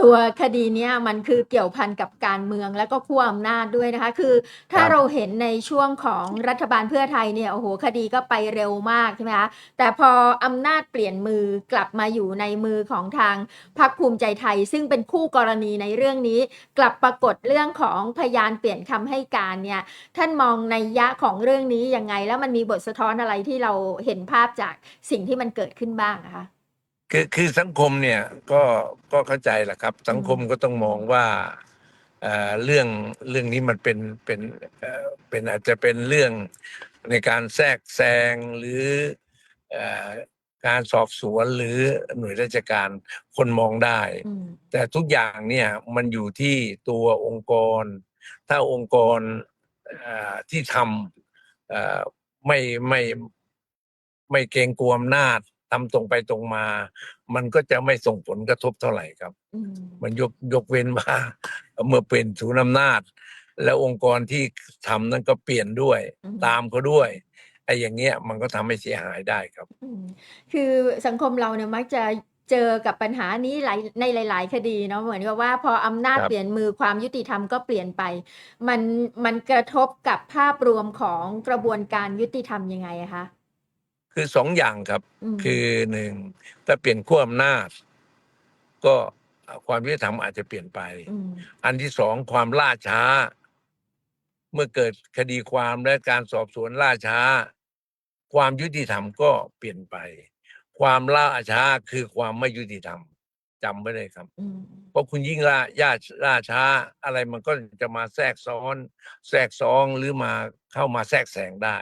ตัวคดีเนี้ยมันคือเกี่ยวพันกับการเมืองแล้วก็ขั้วอำนาจด้วยนะคะ คือถ้าครับ เราเห็นในช่วงของรัฐบาลเพื่อไทยเนี่ยโอ้โหคดีก็ไปเร็วมากใช่ไหมคะแต่พออำนาจเปลี่ยนมือกลับมาอยู่ในมือของทางพรรคภูมิใจไทย ซึ่งเป็นคู่กรณีในเรื่องนี้ กลับปรากฏเรื่องของพยานเปลี่ยนคำให้การเนี่ยท่านมองในยยะของเรื่องนี้ยังไง แล้วมันมีบทสะท้อนอะไรที่เราเห็นภาพจากสิ่งที่มันเกิดขึ้นบ้างนะคะ คือคือสังคมเนี่ยก็ก็เข้าใจแหละครับ สังคมก็ต้องมองว่าเอ่อเรื่องเรื่องนี้มันเป็นเป็นเอ่อเป็นอาจจะเป็นเรื่องในการแทรกแซงหรือเอ่อการสอบสวนหรือหน่วยราชการคนมองได้ อืมแต่ทุกอย่างเนี่ยมันอยู่ที่ตัวองค์กร ถ้าองค์กรเอ่อที่ทำเอ่อไม่ไม่ไม่เกรงกลัวอำนาจ ทำตรงไปตรงมา มันก็จะไม่ส่งผลกระทบเท่าไหร่ครับอืมมันยกยกเว้นว่าเมื่อเป็นศูนย์อำนาจ แล้วองค์กรที่ทำนั้นก็เปลี่ยนด้วยอืมตามเขาด้วยไอ้อย่างเงี้ยมันก็ทำให้เสียหายได้ครับอืมคือสังคมเราเนี่ยมักจะเจอกับปัญหานี้หลายในหลาย ๆ คดีเนาะเหมือนกับว่าพออำนาจครับเปลี่ยนมือความยุติธรรมก็เปลี่ยนไป มันมันกระทบกับภาพรวมของกระบวนการยุติธรรมยังไงอะคะ คือสองอย่างครับ อืมคือหนึ่งถ้าเปลี่ยนขั้วอำนาจ ก็ความยุติธรรมอาจจะเปลี่ยนไป อืมอันที่สองความล่าช้า เมื่อเกิดคดีความและการสอบสวนล่าช้า ความยุติธรรมก็เปลี่ยนไป ความล่าช้าคือความไม่ยุติธรรมจำไว้เลยครับ อืมเพราะคุณยิ่งล่าย่าล่าช้า อะไรมันก็จะมาแทรกซ้อน แทรกซ้องหรือมาเข้ามาแทรกแซงได้